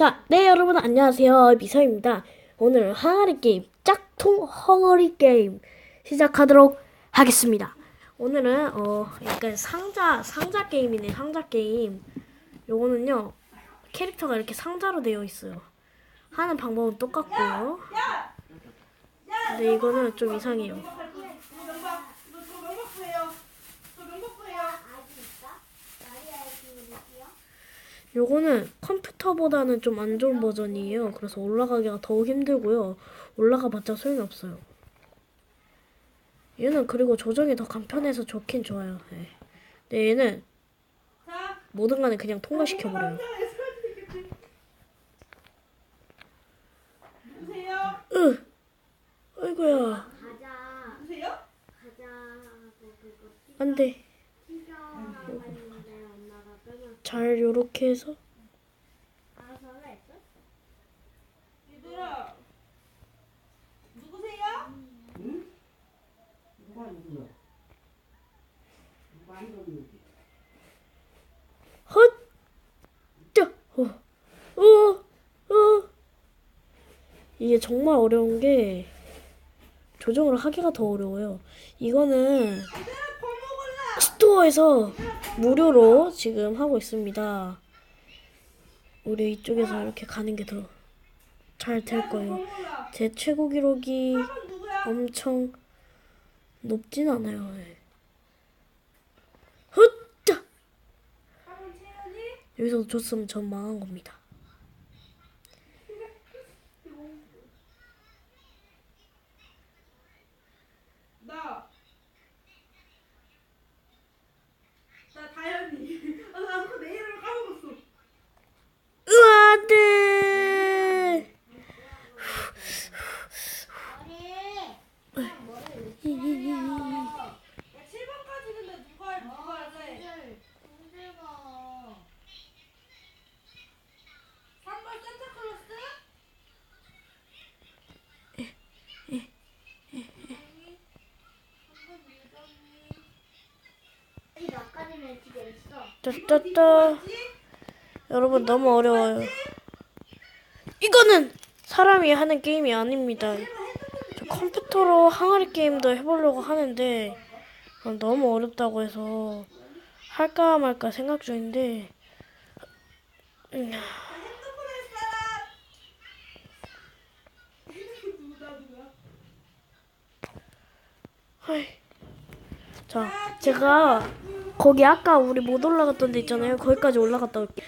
자, 네 여러분 안녕하세요 미서입니다. 오늘은 항아리 게임 짝퉁 헝어리 게임 시작하도록 하겠습니다. 오늘은 어 약간 상자 상자 게임이네 상자 게임. 요거는요 캐릭터가 이렇게 상자로 되어 있어요. 하는 방법은 똑같고요. 근데 이거는 좀 이상해요. 요거는 컴퓨터보다는 좀 안 좋은 버전이에요. 그래서 올라가기가 더욱 힘들고요. 올라가봤자 소용이 없어요. 얘는 그리고 조정이 더 간편해서 좋긴 좋아요. 네. 근데 얘는 모든 간에 그냥 통과시켜버려요. 으! 아이고야. 가자. 누구세요? 가자. 그거 안 돼. 튀겨. 했는데 엄마가 끊어. 잘 요렇게 해서. 알아서 하라 했어? 얘들아. 누구세요? 누가 누구야? 누가 한 거니? 헛! 짜! 어. 어! 어! 이게 정말 어려운 게 조정을 하기가 더 어려워요. 이거는 얘들아 밥 먹을라. 스토어에서 무료로 지금 하고 있습니다. 우리 이쪽에서 이렇게 가는 게 더 잘 될 거예요. 제 최고 기록이? 엄청 높진 않아요. 밥은 채연이? 여기서 줬으면 전 망한 겁니다. 나. 나 다현이. 아, 나그 내 이름을 까먹었어. 으아, 안 돼! 야, 7번까지는 나 누가 할 누가 할래? 3번 산타클로스? 몇 가지는 집에 있어. 짜짜짜. 여러분, 너무 어려워요. 이거는 사람이 하는 게임이 아닙니다. 저 컴퓨터로 항아리 게임도 해보려고 하는데, 너무 어렵다고 해서 할까 말까 생각 중인데, 음. 자, 제가 거기 아까 우리 못 올라갔던 데 있잖아요. 거기까지 올라갔다 올게.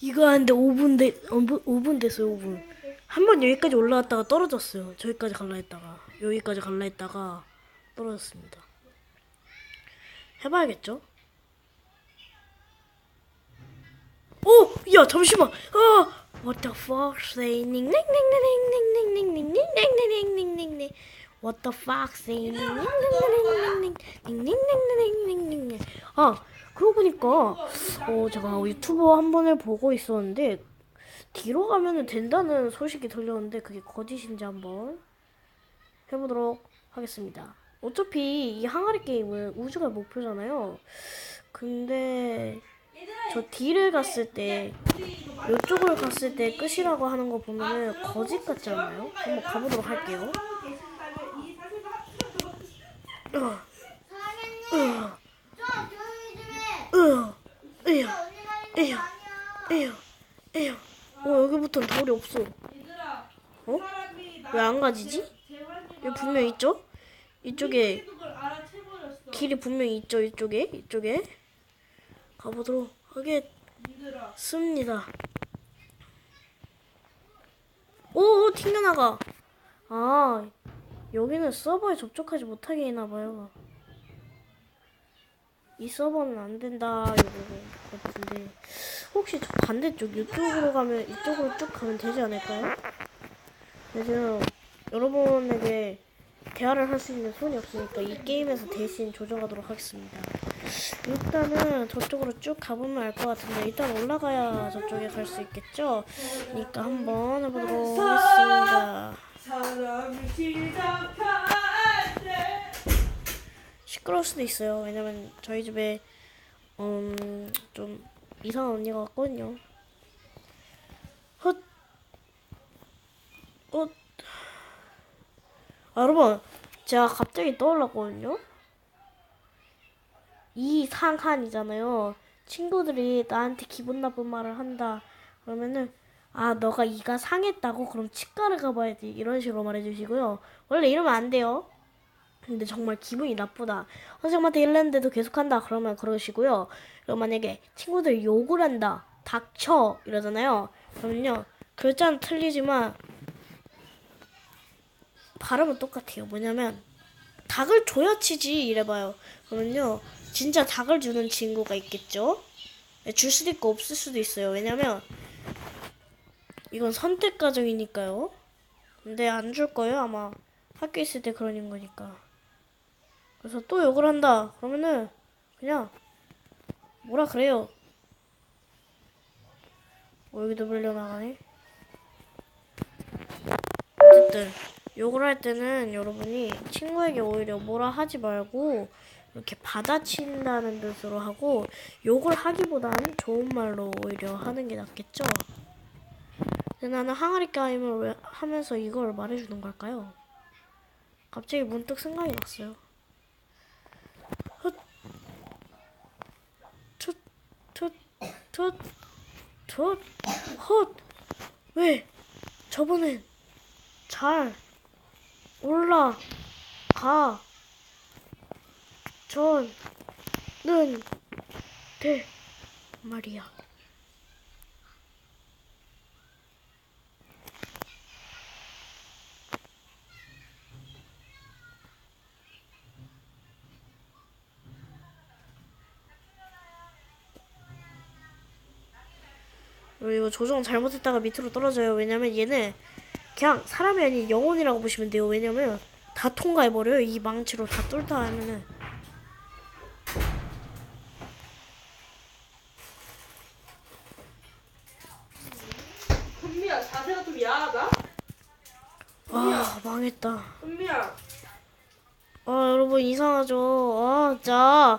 이거 하는데 5분 돼, 5분, 5분 됐어요, 5분. 한 번 여기까지 올라왔다가 떨어졌어요. 저기까지 갈라 했다가 여기까지 갈라 했다가 떨어졌습니다. 해봐야겠죠? 오! 야 잠시만! 아! What the fuck's saying? What the fuck's saying? 아 그러고 보니까 어 제가 유튜버 한 번을 보고 있었는데 뒤로 가면은 된다는 소식이 들렸는데, 그게 거짓인지 한번 해보도록 하겠습니다. 어차피 이 항아리 게임은 우주가 목표잖아요. 근데, 저 D를 갔을 때, 이쪽을 갔을 때 끝이라고 하는 거 보면은 거짓 같지 않나요? 한번 가보도록 할게요. 하고 계신다면 이 사실과 합쳐서 으, 사장님, 좀 조용히 좀 해. 으, 으, 언니가 있는 에휴. 거 아니야. 에휴, 에휴. 어, 여기부터는 돌이 없어. 어? 왜 안 가지지? 여기 분명 있죠? 이쪽에. 길이 분명히 있죠, 이쪽에. 이쪽에. 가보도록. 하겠습니다. 오, 오, 튕겨나가. 아, 여기는 서버에 접촉하지 못하게 해놔봐요. 이 서버는 안 된다, 이거. 혹시 저 반대쪽, 이쪽으로 가면, 이쪽으로 쭉 가면 되지 않을까요? 네, 지금 여러분에게 대화를 할 수 있는 손이 없으니까 이 게임에서 대신 조정하도록 하겠습니다. 일단은 저쪽으로 쭉 가보면 알 것 같은데 일단 올라가야 저쪽에 갈 수 있겠죠? 그러니까 한번 해보도록 하겠습니다. 시끄러울 수도 있어요. 왜냐면 저희 집에 음, 좀 이상한 언니가 왔거든요. 헛, 헛. 아, 여러분, 제가 갑자기 떠올랐거든요. 이 상한이잖아요. 친구들이 나한테 기분 나쁜 말을 한다. 그러면은 아 너가 이가 상했다고 그럼 치과를 가봐야지 이런 식으로 말해주시고요. 원래 이러면 안 돼요. 근데 정말 기분이 나쁘다. 선생님한테 일렀는데도 계속한다. 그러면 그러시고요. 그리고 만약에 친구들이 욕을 한다. 닥쳐 이러잖아요. 그러면요. 글자는 틀리지만 발음은 똑같아요. 뭐냐면 닭을 줘야 치지 이래봐요. 그러면요. 진짜 닭을 주는 친구가 있겠죠? 네, 줄 수도 있고 없을 수도 있어요. 왜냐면 이건 선택 과정이니까요. 근데 안 줄 거예요 아마 학교 있을 때 그러는 거니까. 그래서 또 욕을 한다. 그러면은 그냥 뭐라 그래요. 어, 여기도 물려나가네. 어쨌든 욕을 할 때는 여러분이 친구에게 오히려 뭐라 하지 말고 이렇게 받아친다는 뜻으로 하고 욕을 하기보단 좋은 말로 오히려 하는 게 낫겠죠. 근데 나는 항아리 게임을 왜 하면서 이걸 말해주는 걸까요? 갑자기 문득 생각이 났어요. 툭, 툭, 헛. 왜? 저번엔 잘 올라가 저는 돼 말이야. 그리고 이거 조정 잘못했다가 밑으로 떨어져요. 왜냐면 얘는 그냥 사람이 아닌 영혼이라고 보시면 돼요. 왜냐면 다 통과해버려요. 이 망치로 다 뚫다 하면은. 은미야 자세가 좀 야하다. 아 망했다. 은미야. 아 여러분 이상하죠. 아 진짜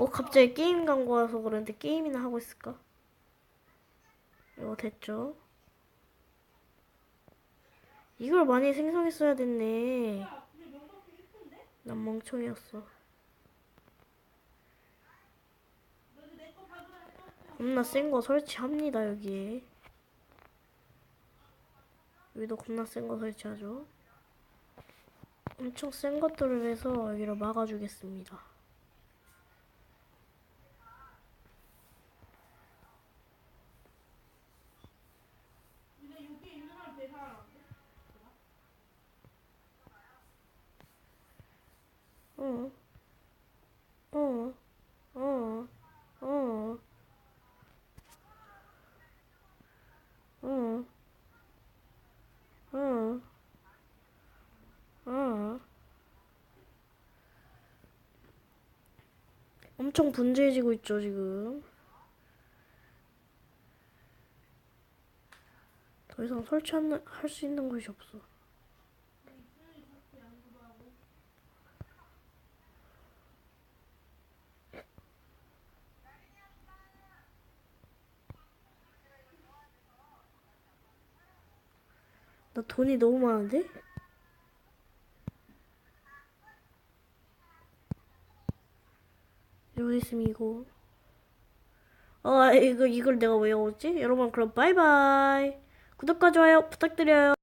어 갑자기 게임 광고 와서 그런데 게임이나 하고 있을까? 이거 됐죠? 이걸 많이 생성했어야 됐네. 난 멍청이었어. 겁나 센 거 설치합니다 여기에. 여기도 겁나 센 거 설치하죠. 엄청 센 것들을 해서 여기를 막아주겠습니다. 어, 어, 어, 어, 어, 어, 어. 엄청 분주해지고 있죠, 지금. 더 이상 설치할 수 있는 곳이 없어. 나 돈이 너무 많은데? 이거. 아, 이거, 이걸 내가 왜 외웠지? 여러분, 그럼 바이바이. 구독과 좋아요 부탁드려요.